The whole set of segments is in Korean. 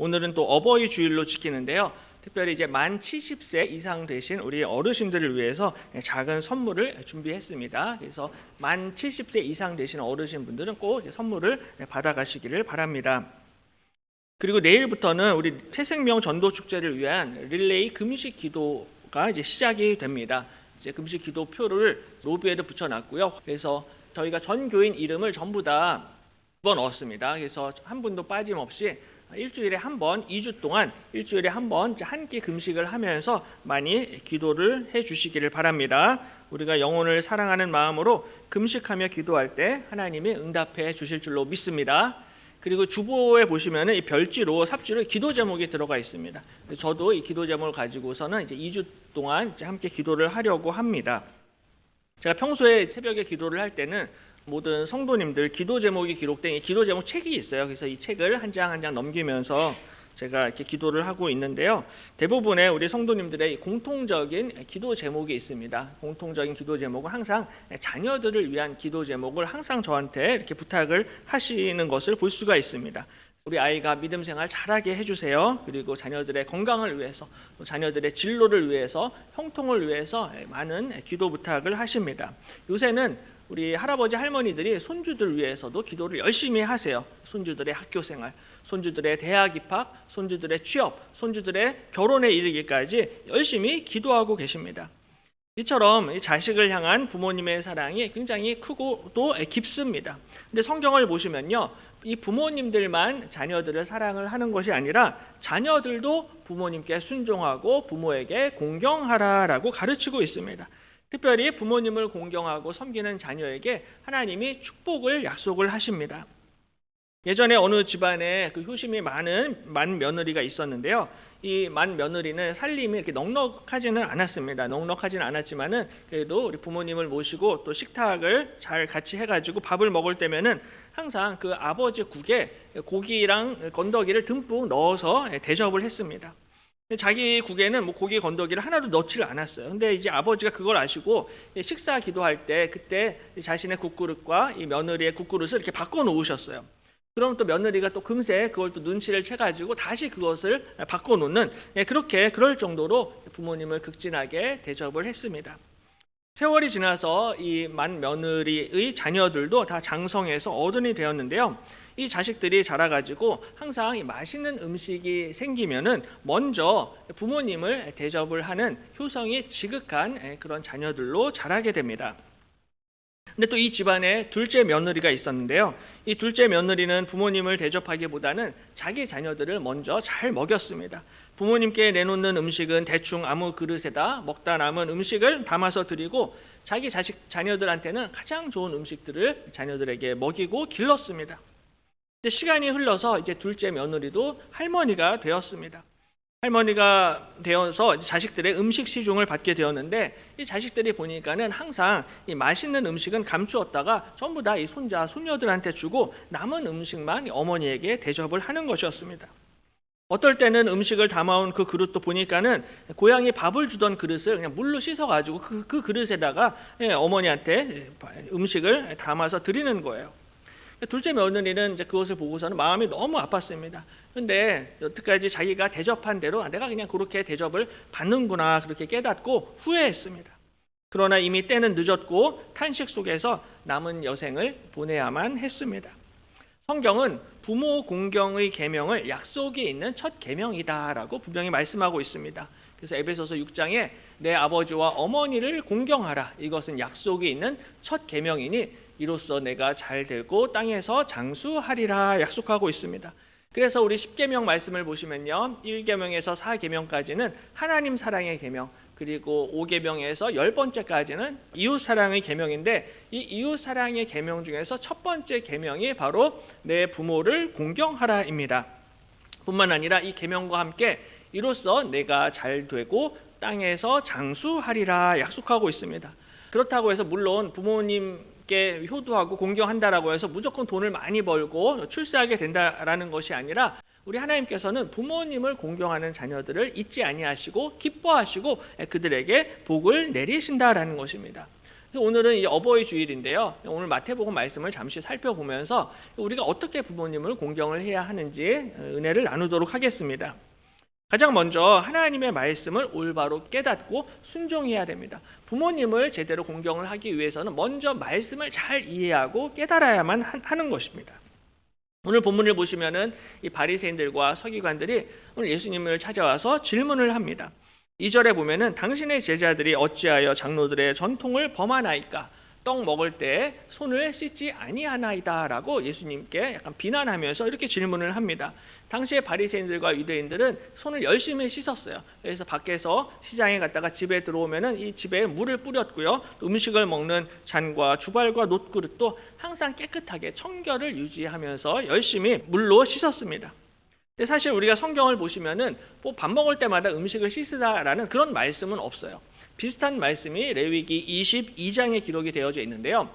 오늘은 또 어버이 주일로 지키는데요. 특별히 이제 만 70세 이상 되신 우리 어르신들을 위해서 작은 선물을 준비했습니다. 그래서 만 70세 이상 되신 어르신 분들은 꼭 선물을 받아가시기를 바랍니다. 그리고 내일부터는 우리 새생명 전도 축제를 위한 릴레이 금식 기도가 이제 시작이 됩니다. 이제 금식 기도표를 로비에도 붙여놨고요. 그래서 저희가 전 교인 이름을 전부 다 집어넣었습니다. 그래서 한 분도 빠짐없이 일주일에 한 번, 2주 동안 일주일에 한 번 한 끼 금식을 하면서 많이 기도를 해 주시기를 바랍니다. 우리가 영혼을 사랑하는 마음으로 금식하며 기도할 때 하나님이 응답해 주실 줄로 믿습니다. 그리고 주보에 보시면은 이 별지로 삽지로 기도 제목이 들어가 있습니다. 저도 이 기도 제목을 가지고서는 이제 2주 동안 이제 함께 기도를 하려고 합니다. 제가 평소에 새벽에 기도를 할 때는 모든 성도님들 기도 제목이 기록된 이 기도 제목 책이 있어요. 그래서 이 책을 한 장 한 장 넘기면서 제가 이렇게 기도를 하고 있는데요. 대부분의 우리 성도님들의 공통적인 기도 제목이 있습니다. 공통적인 기도 제목은 항상 자녀들을 위한 기도 제목을 항상 저한테 이렇게 부탁을 하시는 것을 볼 수가 있습니다. 우리 아이가 믿음 생활 잘하게 해주세요. 그리고 자녀들의 건강을 위해서, 또 자녀들의 진로를 위해서, 형통을 위해서 많은 기도 부탁을 하십니다. 요새는 우리 할아버지 할머니들이 손주들 위해서도 기도를 열심히 하세요. 손주들의 학교 생활, 손주들의 대학 입학, 손주들의 취업, 손주들의 결혼에 이르기까지 열심히 기도하고 계십니다. 이처럼 이 자식을 향한 부모님의 사랑이 굉장히 크고 또 깊습니다. 근데 성경을 보시면요. 이 부모님들만 자녀들을 사랑을 하는 것이 아니라 자녀들도 부모님께 순종하고 부모에게 공경하라라고 가르치고 있습니다. 특별히 부모님을 공경하고 섬기는 자녀에게 하나님이 축복을 약속을 하십니다. 예전에 어느 집안에 그 효심이 많은 만 며느리가 있었는데요. 이 만 며느리는 살림이 이렇게 넉넉하지는 않았습니다. 넉넉하지는 않았지만은 그래도 우리 부모님을 모시고 또 식탁을 잘 같이 해가지고 밥을 먹을 때면은 항상 그 아버지 국에 고기랑 건더기를 듬뿍 넣어서 대접을 했습니다. 자기 국에는 뭐 고기 건더기를 하나도 넣지를 않았어요. 근데 이제 아버지가 그걸 아시고 식사 기도할 때 그때 자신의 국그릇과 이 며느리의 국그릇을 이렇게 바꿔 놓으셨어요. 그럼 또 며느리가 또 금세 그걸 또 눈치를 채가지고 다시 그것을 바꿔 놓는 예, 그렇게 그럴 정도로 부모님을 극진하게 대접을 했습니다. 세월이 지나서 이 만 며느리의 자녀들도 다 장성해서 어른이 되었는데요. 이 자식들이 자라가지고 항상 이 맛있는 음식이 생기면은 먼저 부모님을 대접을 하는 효성이 지극한 그런 자녀들로 자라게 됩니다. 근데 또 이 집안에 둘째 며느리가 있었는데요. 이 둘째 며느리는 부모님을 대접하기보다는 자기 자녀들을 먼저 잘 먹였습니다. 부모님께 내놓는 음식은 대충 아무 그릇에다 먹다 남은 음식을 담아서 드리고 자기 자식 자녀들한테는 가장 좋은 음식들을 자녀들에게 먹이고 길렀습니다. 근데 시간이 흘러서 이제 둘째 며느리도 할머니가 되었습니다. 할머니가 되어서 자식들의 음식 시중을 받게 되었는데 이 자식들이 보니까는 항상 이 맛있는 음식은 감추었다가 전부 다 이 손자 손녀들한테 주고 남은 음식만 어머니에게 대접을 하는 것이었습니다. 어떨 때는 음식을 담아온 그 그릇도 보니까는 고양이 밥을 주던 그릇을 그냥 물로 씻어가지고 그, 그 그릇에다가 예, 어머니한테 음식을 담아서 드리는 거예요. 둘째 며느리는 이제 그것을 보고서는 마음이 너무 아팠습니다. 근데 여태까지 자기가 대접한 대로 내가 그냥 그렇게 대접을 받는구나 그렇게 깨닫고 후회했습니다. 그러나 이미 때는 늦었고 탄식 속에서 남은 여생을 보내야만 했습니다. 성경은 부모 공경의 계명을 약속이 있는 첫 계명이다라고 분명히 말씀하고 있습니다. 그래서 에베소서 6장에 내 아버지와 어머니를 공경하라. 이것은 약속이 있는 첫 계명이니 이로써 내가 잘 되고 땅에서 장수하리라 약속하고 있습니다. 그래서 우리 10계명 말씀을 보시면요. 1계명에서 4계명까지는 하나님 사랑의 계명, 그리고 5계명에서 10번째까지는 이웃 사랑의 계명인데 이 이웃 사랑의 계명 중에서 첫 번째 계명이 바로 내 부모를 공경하라입니다. 뿐만 아니라 이 계명과 함께 이로써 내가 잘 되고 땅에서 장수하리라 약속하고 있습니다. 그렇다고 해서 물론 부모님 께 효도하고 공경한다라고 해서 무조건 돈을 많이 벌고 출세하게 된다라는 것이 아니라 우리 하나님께서는 부모님을 공경하는 자녀들을 잊지 아니하시고 기뻐하시고 그들에게 복을 내리신다라는 것입니다. 그래서 오늘은 이 어버이 주일인데요. 오늘 마태복음 말씀을 잠시 살펴보면서 우리가 어떻게 부모님을 공경을 해야 하는지 은혜를 나누도록 하겠습니다. 가장 먼저 하나님의 말씀을 올바로 깨닫고 순종해야 됩니다. 부모님을 제대로 공경을 하기 위해서는 먼저 말씀을 잘 이해하고 깨달아야만 하- 하는 것입니다. 오늘 본문을 보시면은 이 바리새인들과 서기관들이 오늘 예수님을 찾아와서 질문을 합니다. 2절에 보면은 당신의 제자들이 어찌하여 장로들의 전통을 범하나이까 떡 먹을 때 손을 씻지 아니하나이다라고 예수님께 약간 비난하면서 이렇게 질문을 합니다. 당시에 바리새인들과 유대인들은 손을 열심히 씻었어요. 그래서 밖에서 시장에 갔다가 집에 들어오면은 이 집에 물을 뿌렸고요. 음식을 먹는 잔과 주발과 놋그릇도 항상 깨끗하게 청결을 유지하면서 열심히 물로 씻었습니다. 사실 우리가 성경을 보시면은 뭐 밥 먹을 때마다 음식을 씻으라라는 그런 말씀은 없어요. 비슷한 말씀이 레위기 22장에 기록이 되어져 있는데요.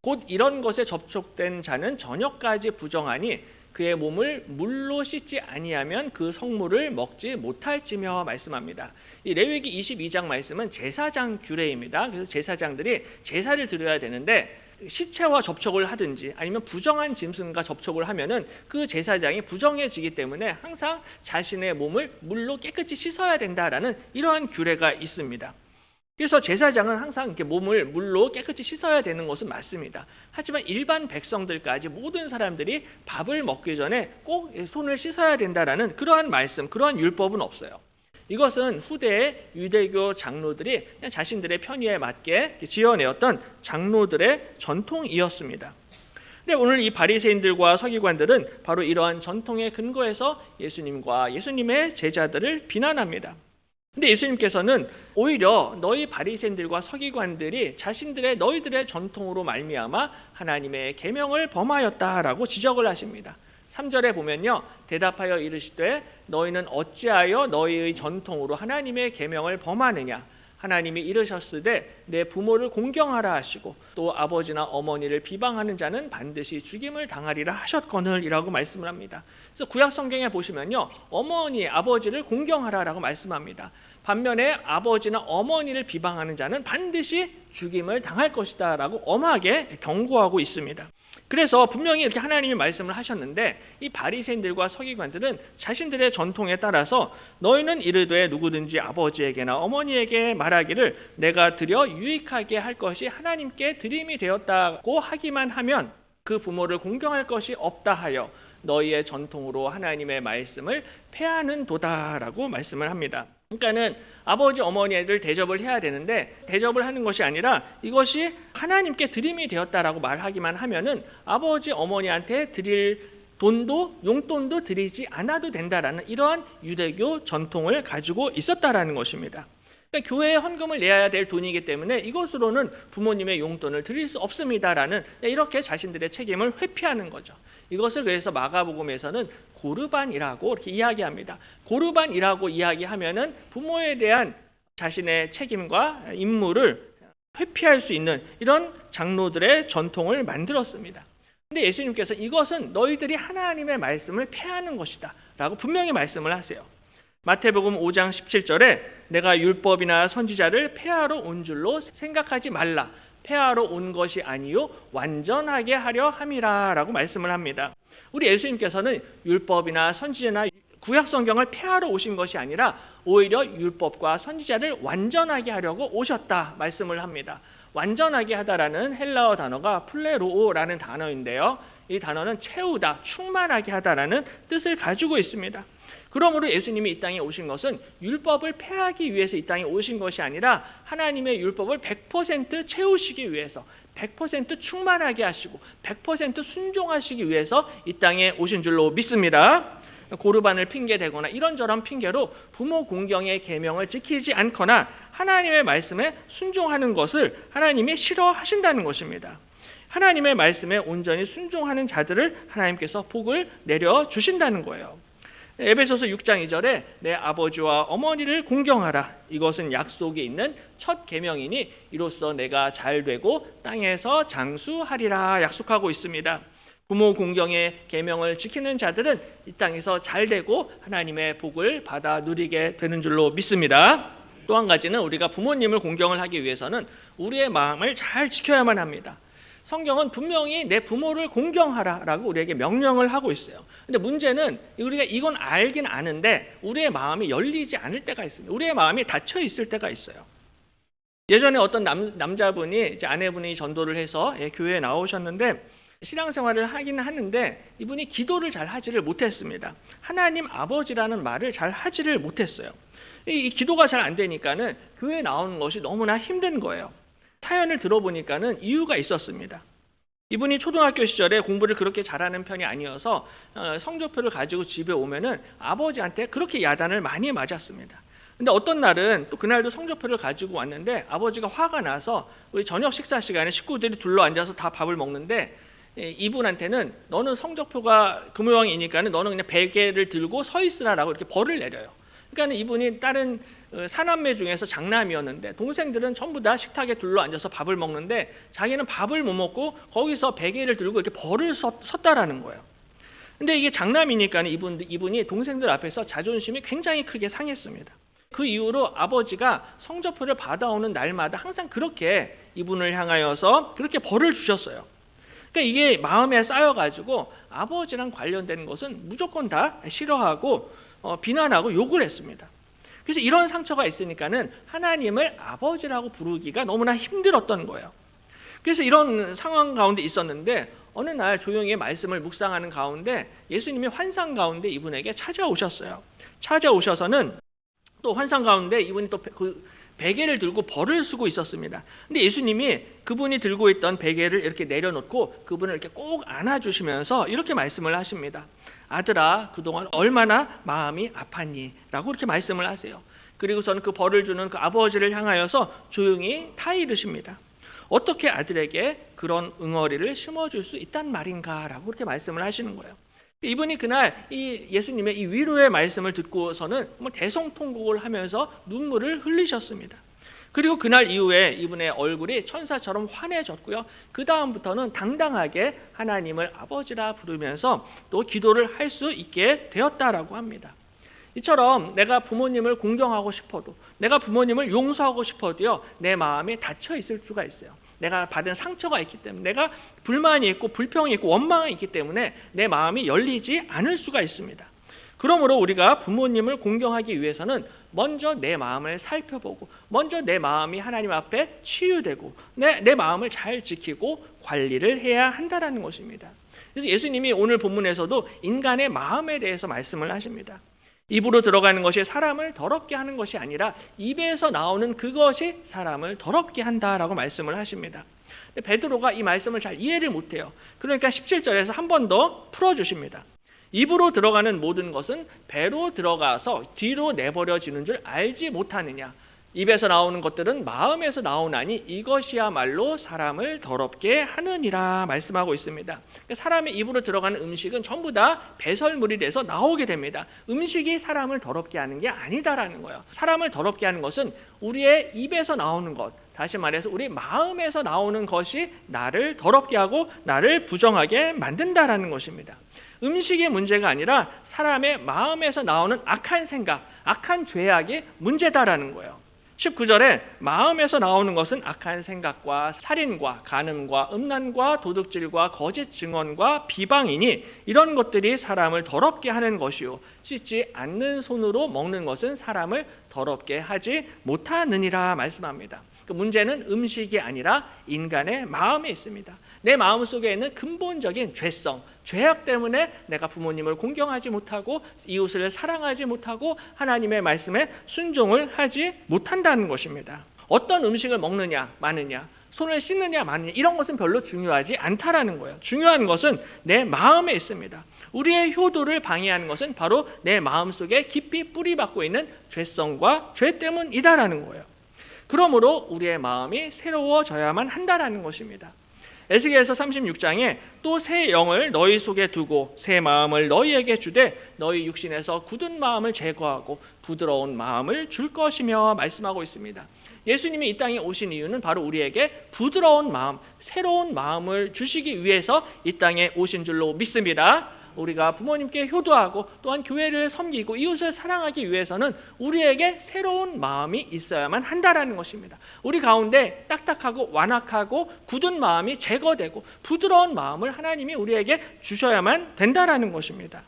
곧 이런 것에 접촉된 자는 저녁까지 부정하니 그의 몸을 물로 씻지 아니하면 그 성물을 먹지 못할지며 말씀합니다. 이 레위기 22장 말씀은 제사장 규례입니다. 그래서 제사장들이 제사를 드려야 되는데 시체와 접촉을 하든지 아니면 부정한 짐승과 접촉을 하면은 그 제사장이 부정해지기 때문에 항상 자신의 몸을 물로 깨끗이 씻어야 된다라는 이러한 규례가 있습니다. 그래서 제사장은 항상 이렇게 몸을 물로 깨끗이 씻어야 되는 것은 맞습니다. 하지만 일반 백성들까지 모든 사람들이 밥을 먹기 전에 꼭 손을 씻어야 된다라는 그러한 말씀, 그러한 율법은 없어요. 이것은 후대의 유대교 장로들이 자신들의 편의에 맞게 지어내었던 장로들의 전통이었습니다. 근데 오늘 이 바리새인들과 서기관들은 바로 이러한 전통의 근거에서 예수님과 예수님의 제자들을 비난합니다. 근데 예수님께서는 오히려 너희 바리새인들과 서기관들이 자신들의 너희들의 전통으로 말미암아 하나님의 계명을 범하였다라고 지적을 하십니다. 3절에 보면요. 대답하여 이르시되 너희는 어찌하여 너희의 전통으로 하나님의 계명을 범하느냐 하나님이 이르셨으되 내 부모를 공경하라 하시고 또 아버지나 어머니를 비방하는 자는 반드시 죽임을 당하리라 하셨거늘이라고 말씀을 합니다. 그래서 구약 성경에 보시면요. 어머니, 아버지를 공경하라라고 말씀합니다. 반면에 아버지나 어머니를 비방하는 자는 반드시 죽임을 당할 것이다 라고 엄하게 경고하고 있습니다. 그래서 분명히 이렇게 하나님이 말씀을 하셨는데 이 바리새인들과 서기관들은 자신들의 전통에 따라서 너희는 이르되 누구든지 아버지에게나 어머니에게 말하기를 내가 드려 유익하게 할 것이 하나님께 드림이 되었다고 하기만 하면 그 부모를 공경할 것이 없다 하여 너희의 전통으로 하나님의 말씀을 패하는 도다라고 말씀을 합니다. 그러니까는 아버지 어머니를 대접을 해야 되는데 대접을 하는 것이 아니라 이것이 하나님께 드림이 되었다라고 말하기만 하면은 아버지 어머니한테 드릴 돈도 용돈도 드리지 않아도 된다라는 이러한 유대교 전통을 가지고 있었다라는 것입니다. 그러니까 교회에 헌금을 내야 될 돈이기 때문에 이것으로는 부모님의 용돈을 드릴 수 없습니다라는 이렇게 자신들의 책임을 회피하는 거죠. 이것을 그래서 마가복음에서는 고르반이라고 이렇게 이야기합니다. 고르반이라고 이야기하면은 부모에 대한 자신의 책임과 임무를 회피할 수 있는 이런 장로들의 전통을 만들었습니다. 근데 예수님께서 이것은 너희들이 하나님의 말씀을 폐하는 것이다 라고 분명히 말씀을 하세요. 마태복음 5장 17절에 내가 율법이나 선지자를 폐하러 온 줄로 생각하지 말라. 폐하러 온 것이 아니요 완전하게 하려 함이라라고 말씀을 합니다. 우리 예수님께서는 율법이나 선지자나 구약 성경을 폐하러 오신 것이 아니라 오히려 율법과 선지자를 완전하게 하려고 오셨다 말씀을 합니다. 완전하게 하다라는 헬라어 단어가 플레로오라는 단어인데요. 이 단어는 채우다, 충만하게 하다라는 뜻을 가지고 있습니다. 그러므로 예수님이 이 땅에 오신 것은 율법을 폐하기 위해서 이 땅에 오신 것이 아니라 하나님의 율법을 100% 채우시기 위해서 100% 충만하게 하시고 100% 순종하시기 위해서 이 땅에 오신 줄로 믿습니다. 고르반을 핑계 대거나 이런저런 핑계로 부모 공경의 계명을 지키지 않거나 하나님의 말씀에 순종하는 것을 하나님이 싫어하신다는 것입니다. 하나님의 말씀에 온전히 순종하는 자들을 하나님께서 복을 내려 주신다는 거예요. 에베소서 6장 2절에 내 아버지와 어머니를 공경하라. 이것은 약속이 있는 첫 계명이니 이로써 내가 잘 되고 땅에서 장수하리라 약속하고 있습니다. 부모 공경의 계명을 지키는 자들은 이 땅에서 잘 되고 하나님의 복을 받아 누리게 되는 줄로 믿습니다. 또 한 가지는 우리가 부모님을 공경을 하기 위해서는 우리의 마음을 잘 지켜야만 합니다. 성경은 분명히 내 부모를 공경하라라고 우리에게 명령을 하고 있어요. 근데 문제는 우리가 이건 알긴 아는데 우리의 마음이 열리지 않을 때가 있습니다. 우리의 마음이 닫혀 있을 때가 있어요. 예전에 어떤 남, 남자분이 이제 아내분이 전도를 해서 예, 교회에 나오셨는데 신앙생활을 하기는 하는데 이분이 기도를 잘 하지를 못했습니다. 하나님 아버지라는 말을 잘 하지를 못했어요. 이, 이 기도가 잘 안 되니까는 교회 나오는 것이 너무나 힘든 거예요. 사연을 들어보니까는 이유가 있었습니다. 이분이 초등학교 시절에 공부를 그렇게 잘하는 편이 아니어서 어, 성적표를 가지고 집에 오면은 아버지한테 그렇게 야단을 많이 맞았습니다. 근데 어떤 날은 또 그날도 성적표를 가지고 왔는데 아버지가 화가 나서 우리 저녁 식사 시간에 식구들이 둘러 앉아서 다 밥을 먹는데 예, 이분한테는 너는 성적표가 그 모양이니까는 너는 그냥 베개를 들고 서 있으라라고 이렇게 벌을 내려요. 그러니까 이분이 다른 어, 사남매 중에서 장남이었는데 동생들은 전부 다 식탁에 둘러 앉아서 밥을 먹는데 자기는 밥을 못 먹고 거기서 베개를 들고 이렇게 벌을 섰, 섰다라는 거예요. 근데 이게 장남이니까 이분 이분이 동생들 앞에서 자존심이 굉장히 크게 상했습니다. 그 이후로 아버지가 성적표를 받아오는 날마다 항상 그렇게 이분을 향하여서 그렇게 벌을 주셨어요. 그러니까 이게 마음에 쌓여가지고 아버지랑 관련된 것은 무조건 다 싫어하고 어, 비난하고 욕을 했습니다. 그래서 이런 상처가 있으니까는 하나님을 아버지라고 부르기가 너무나 힘들었던 거예요. 그래서 이런 상황 가운데 있었는데 어느 날 조용히 말씀을 묵상하는 가운데 예수님이 환상 가운데 이분에게 찾아오셨어요. 찾아오셔서는 또 환상 가운데 이분이 또 그 베개를 들고 벌을 쓰고 있었습니다. 근데 예수님이 그분이 들고 있던 베개를 이렇게 내려놓고 그분을 이렇게 꼭 안아주시면서 이렇게 말씀을 하십니다. 아들아, 그동안 얼마나 마음이 아팠니? 라고 이렇게 말씀을 하세요. 그리고서는 그 벌을 주는 그 아버지를 향하여서 조용히 타이르십니다. 어떻게 아들에게 그런 응어리를 심어줄 수 있단 말인가? 라고 그렇게 말씀을 하시는 거예요. 이분이 그날 이 예수님의 이 위로의 말씀을 듣고서는 뭐 대성통곡을 하면서 눈물을 흘리셨습니다. 그리고 그날 이후에 이분의 얼굴이 천사처럼 환해졌고요. 그 다음부터는 당당하게 하나님을 아버지라 부르면서 또 기도를 할 수 있게 되었다라고 합니다. 이처럼 내가 부모님을 공경하고 싶어도 내가 부모님을 용서하고 싶어도요 내 마음이 닫혀 있을 수가 있어요. 내가 받은 상처가 있기 때문에 내가 불만이 있고 불평이 있고 원망이 있기 때문에 내 마음이 열리지 않을 수가 있습니다. 그러므로 우리가 부모님을 공경하기 위해서는 먼저 내 마음을 살펴보고 먼저 내 마음이 하나님 앞에 치유되고 내, 내 마음을 잘 지키고 관리를 해야 한다라는 것입니다. 그래서 예수님이 오늘 본문에서도 인간의 마음에 대해서 말씀을 하십니다. 입으로 들어가는 것이 사람을 더럽게 하는 것이 아니라 입에서 나오는 그것이 사람을 더럽게 한다라고 말씀을 하십니다. 베드로가 이 말씀을 잘 이해를 못해요. 그러니까 17절에서 한 번 더 풀어주십니다. 입으로 들어가는 모든 것은 배로 들어가서 뒤로 내버려지는 줄 알지 못하느냐. 입에서 나오는 것들은 마음에서 나오나니 이것이야말로 사람을 더럽게 하느니라 말씀하고 있습니다. 그러니까 사람의 입으로 들어가는 음식은 전부 다 배설물이 돼서 나오게 됩니다. 음식이 사람을 더럽게 하는 게 아니다라는 거예요. 사람을 더럽게 하는 것은 우리의 입에서 나오는 것, 다시 말해서 우리 마음에서 나오는 것이 나를 더럽게 하고 나를 부정하게 만든다라는 것입니다. 음식의 문제가 아니라 사람의 마음에서 나오는 악한 생각, 악한 죄악이 문제다라는 거예요. 19절에 마음에서 나오는 것은 악한 생각과 살인과 간음과 음란과 도둑질과 거짓 증언과 비방이니 이런 것들이 사람을 더럽게 하는 것이요 씻지 않는 손으로 먹는 것은 사람을 더럽게 하지 못하느니라 말씀합니다. 그 문제는 음식이 아니라 인간의 마음에 있습니다. 내 마음 속에 있는 근본적인 죄성, 죄악 때문에 내가 부모님을 공경하지 못하고 이웃을 사랑하지 못하고 하나님의 말씀에 순종을 하지 못한다는 것입니다. 어떤 음식을 먹느냐, 마느냐, 손을 씻느냐, 마느냐 이런 것은 별로 중요하지 않다라는 거예요. 중요한 것은 내 마음에 있습니다. 우리의 효도를 방해하는 것은 바로 내 마음 속에 깊이 뿌리박고 있는 죄성과 죄 때문이다라는 거예요. 그러므로 우리의 마음이 새로워져야만 한다라는 것입니다. 에스겔서 36장에 또 새 영을 너희 속에 두고 새 마음을 너희에게 주되 너희 육신에서 굳은 마음을 제거하고 부드러운 마음을 줄 것이며 말씀하고 있습니다. 예수님이 이 땅에 오신 이유는 바로 우리에게 부드러운 마음, 새로운 마음을 주시기 위해서 이 땅에 오신 줄로 믿습니다. 우리가 부모님께 효도하고 또한 교회를 섬기고 이웃을 사랑하기 위해서는 우리에게 새로운 마음이 있어야만 한다라는 것입니다. 우리 가운데 딱딱하고 완악하고 굳은 마음이 제거되고 부드러운 마음을 하나님이 우리에게 주셔야만 된다라는 것입니다.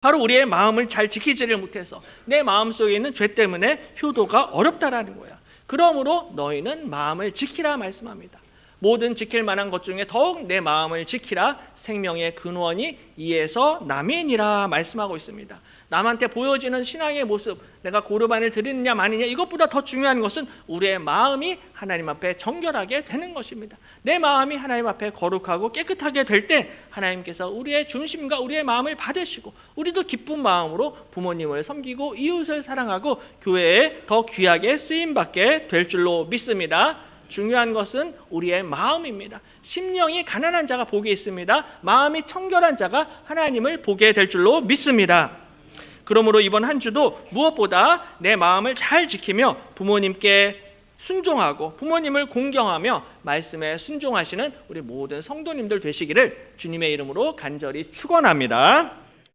바로 우리의 마음을 잘 지키지를 못해서 내 마음 속에 있는 죄 때문에 효도가 어렵다라는 거야. 그러므로 너희는 마음을 지키라 말씀합니다. 모든 지킬 만한 것 중에 더욱 내 마음을 지키라 생명의 근원이 이에서 남이니라 말씀하고 있습니다. 남한테 보여지는 신앙의 모습, 내가 고르반을 드리느냐 마느냐 이것보다 더 중요한 것은 우리의 마음이 하나님 앞에 정결하게 되는 것입니다. 내 마음이 하나님 앞에 거룩하고 깨끗하게 될 때 하나님께서 우리의 중심과 우리의 마음을 받으시고 우리도 기쁜 마음으로 부모님을 섬기고 이웃을 사랑하고 교회에 더 귀하게 쓰임 받게 될 줄로 믿습니다. 중요한 것은 우리의 마음입니다. 심령이 가난한 자가 복이 있습니다. 마음이 청결한 자가 하나님을 보게 될 줄로 믿습니다. 그러므로 이번 한 주도 무엇보다 내 마음을 잘 지키며 부모님께 순종하고 부모님을 공경하며 말씀에 순종하시는 우리 모든 성도님들 되시기를 주님의 이름으로 간절히 축원합니다.